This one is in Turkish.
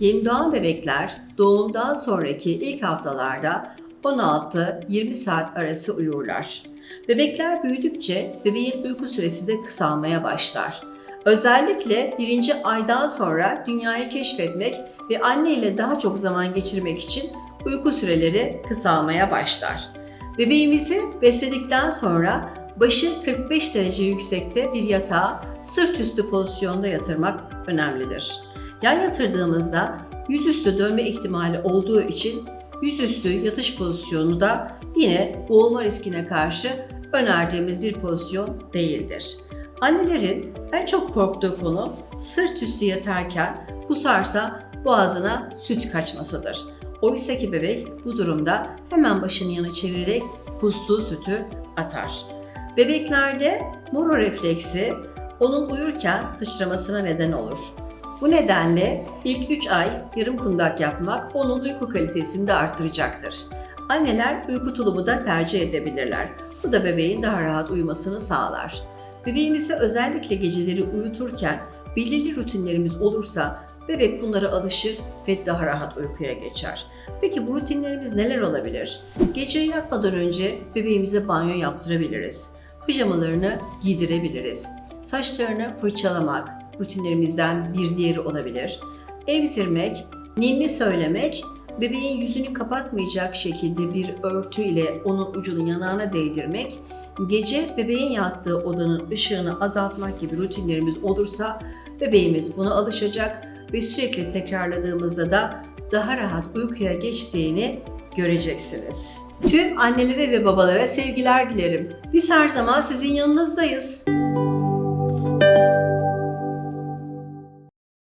yeni doğan bebekler doğumdan sonraki ilk haftalarda 16-20 saat arası uyurlar. Bebekler büyüdükçe bebeğin uyku süresi de kısalmaya başlar. Özellikle birinci aydan sonra dünyayı keşfetmek ve anne ile daha çok zaman geçirmek için uyku süreleri kısalmaya başlar. Bebeğimizi besledikten sonra başı 45 derece yüksekte bir yatağa sırt üstü pozisyonda yatırmak önemlidir. Yan yatırdığımızda yüzüstü dönme ihtimali olduğu için yüzüstü yatış pozisyonu da yine boğulma riskine karşı önerdiğimiz bir pozisyon değildir. Annelerin en çok korktuğu konu sırt üstü yatarken kusarsa boğazına süt kaçmasıdır. Oysa ki bebek bu durumda hemen başını yana çevirerek kustuğu sütü atar. Bebeklerde moro refleksi onun uyurken sıçramasına neden olur. Bu nedenle ilk 3 ay yarım kundak yapmak onun uyku kalitesini de arttıracaktır. Anneler uyku tulumu da tercih edebilirler. Bu da bebeğin daha rahat uyumasını sağlar. Bebeğimizi özellikle geceleri uyuturken belirli rutinlerimiz olursa bebek bunlara alışır ve daha rahat uykuya geçer. Peki bu rutinlerimiz neler olabilir? Gece yatmadan önce bebeğimize banyo yaptırabiliriz. Pijamalarını giydirebiliriz. Saçlarını fırçalamak rutinlerimizden bir diğeri olabilir. Emzirmek, ninni söylemek, bebeğin yüzünü kapatmayacak şekilde bir örtü ile onun ucunu yanağına değdirmek, gece bebeğin yattığı odanın ışığını azaltmak gibi rutinlerimiz olursa bebeğimiz buna alışacak ve sürekli tekrarladığımızda da daha rahat uykuya geçtiğini göreceksiniz. Tüm annelere ve babalara sevgiler dilerim. Biz her zaman sizin yanınızdayız.